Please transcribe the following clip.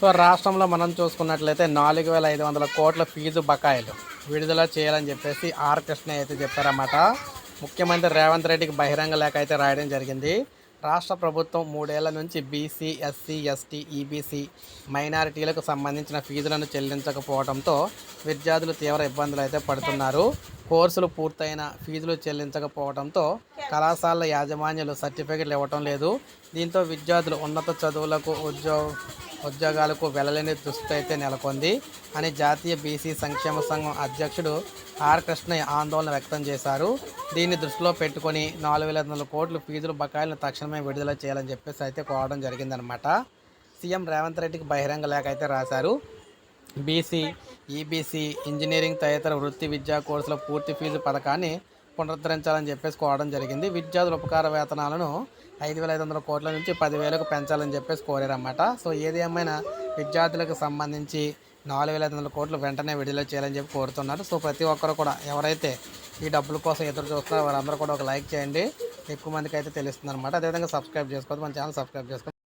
So రాష్ట్రంలో మనం చూసుకున్నట్లయితే నాలుగు వేల ఐదు వందల కోట్ల ఫీజు బకాయిలు విడుదల చేయాలని చెప్పేసి ఆర్ కృష్ణ అయితే చెప్పారన్నమాట. ముఖ్యమంత్రి రేవంత్ రెడ్డికి బహిరంగ లేఖ అయితే రాయడం జరిగింది. రాష్ట్ర ప్రభుత్వం మూడేళ్ళ నుంచి బీసీ ఎస్సీ ఎస్టీ ఈబీసీ మైనారిటీలకు సంబంధించిన ఫీజులను చెల్లించకపోవడంతో విద్యార్థులు తీవ్ర ఇబ్బందులు అయితే పడుతున్నారు. కోర్సులు పూర్తయిన ఫీజులు చెల్లించకపోవడంతో కళాశాలల యాజమాన్యాలు సర్టిఫికెట్లు ఇవ్వటం లేదు. దీంతో విద్యార్థులు ఉన్నత చదువులకు ఉద్యోగ ఉద్యోగాలకు వెళ్ళలేని దుస్థితి అయితే నెలకొంది అని జాతీయ బీసీ సంక్షేమ సంఘం అధ్యక్షుడు ఆర్ కృష్ణయ్య ఆందోళన వ్యక్తం చేశారు. దీన్ని దృష్టిలో పెట్టుకొని నాలుగు వేల ఐదు వందల కోట్లు ఫీజులు బకాయిలను తక్షణమే విడుదల చేయాలని చెప్పేసి అయితే కోరడం జరిగిందనమాట సీఎం రేవంత్ రెడ్డికి బహిరంగ లేఖ అయితే రాశారు. బీసీ ఈబీసీ ఇంజనీరింగ్ తదితర వృత్తి విద్యా కోర్సుల పూర్తి ఫీజు పథకాన్ని పునరుద్ధరించాలని చెప్పేసి కోరడం జరిగింది. విద్యార్థుల ఉపకార వేతనాలను ఐదు వేల ఐదు వందల కోట్ల నుంచి పదివేలకు పెంచాలని చెప్పేసి కోరారన్నమాట. సో ఏది ఏమైనా విద్యార్థులకు సంబంధించి నాలుగు వేల ఐదు వందల కోట్లు వెంటనే విడుదల చేయాలని చెప్పి కోరుతున్నారు. సో ప్రతి ఒక్కరు కూడా ఎవరైతే ఈ డబ్బుల కోసం ఎదురు చూస్తున్నారో వారందరూ కూడా ఒక లైక్ చేయండి. ఎక్కువ మందికి అయితే తెలుస్తుంది అనమాట అదేవిధంగా సబ్స్క్రైబ్ చేసుకోవద్దు. మన ఛానల్ సబ్స్క్రైబ్ చేసుకోండి.